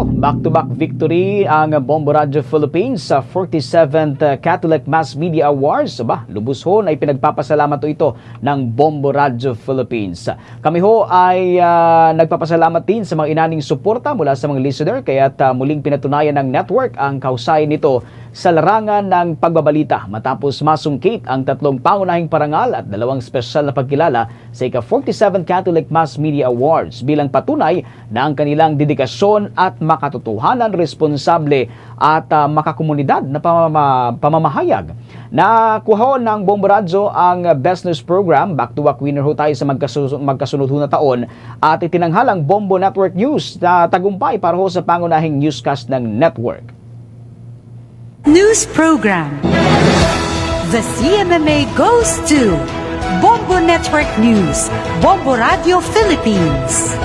Back-to-back victory ang Bombo Radio Philippines sa 47th Catholic Mass Media Awards. Ba, lubos ho na ipinagpapasalamat ito ng Bombo Radio Philippines. Kami ho ay ah, nagpapasalamat din sa mga inaning suporta mula sa mga listener kaya't ah, muling pinatunayan ng network ang kausayan nito sa larangan ng pagbabalita matapos masungkit ang tatlong pangunahing parangal at dalawang espesyal na pagkilala sa ika-47 Catholic Mass Media Awards bilang patunay na ang kanilang dedikasyon at makatotohanan responsable at ah, makakomunidad na pamama- pamamahayag. Nakuha ng Bombo Radyo ang Best News Program, back-to-back winner ho tayo sa magkasunod, magkasunod na taon at itinanghalang Bombo Network News na tagumpay para ho sa pangunahing newscast ng network. News program. The CMMA goes to Bombo Network News, Bombo Radio Philippines.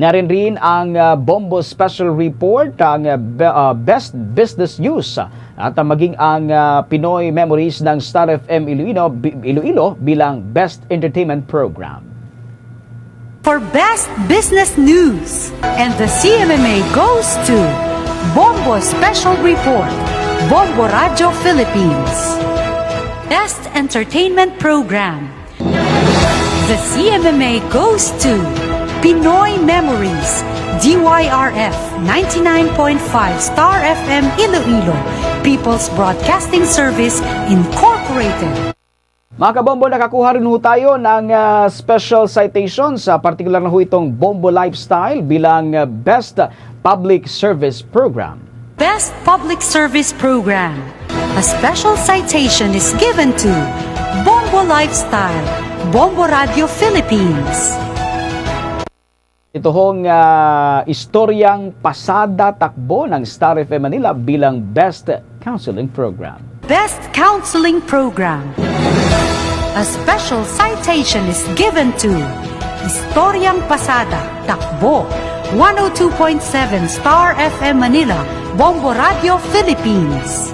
Narin rin ang uh, Bombo Special Report, ang uh, be- uh, Best Business News at uh, maging ang uh, Pinoy Memories ng Star FM Iloilo, Iloilo bilang Best Entertainment Program. For Best Business News. And the CMMA goes to Bombo Special Report, Bombo Radio Philippines. Best Entertainment Program. The CMMA goes to Pinoy Memories, DYRF 99.5 Star FM Iloilo, People's Broadcasting Service Incorporated. Mga kabombo, nakakuha rin ho tayo ng uh, special citation sa particular na ho itong Bombo Lifestyle bilang uh, Best Public Service Program. Best Public Service Program. A special citation is given to Bombo Lifestyle, Bombo Radio Philippines. Ito hong uh, istoryang pasada takbo ng Star FM Manila bilang Best Counseling Program. Best Counseling Program. A special citation is given to Historiang Pasada, Takbo, 102.7 Star FM Manila, Bombo Radio Philippines.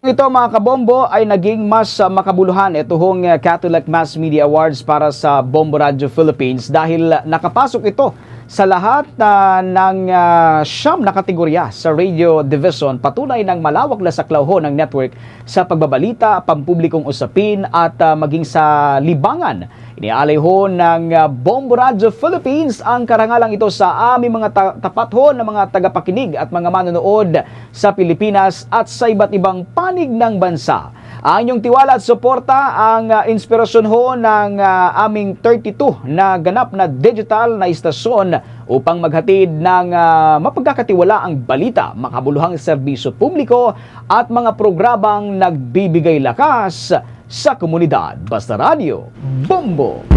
Ito mga kabombo ay naging mas uh, makabuluhan ito hong uh, Catholic Mass Media Awards para sa Bombo Radio Philippines dahil uh, nakapasok ito sa lahat uh, ng uh, siyam na kategorya sa radio division patunay ng malawak na saklaw ho ng network sa pagbabalita, pampublikong usapin at uh, maging sa libangan. Inialay ho ng uh, Bombo Radio Philippines ang karangalang ito sa aming mga ta- tapat ho ng mga tagapakinig at mga manonood sa Pilipinas at sa iba't ibang panig ng bansa. Ang inyong tiwala at suporta ang uh, inspirasyon ho ng uh, aming 32 na ganap na digital na istasyon upang maghatid ng uh, mapagkakatiwalaang balita, makabuluhang serbisyo publiko at mga programang nagbibigay lakas sa komunidad. Basta Radio, Bombo!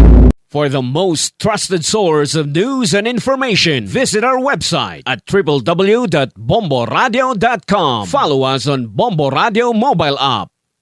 For the most trusted source of news and information, visit our website at www.bomboradio.com. Follow us on Bombo Radio mobile app,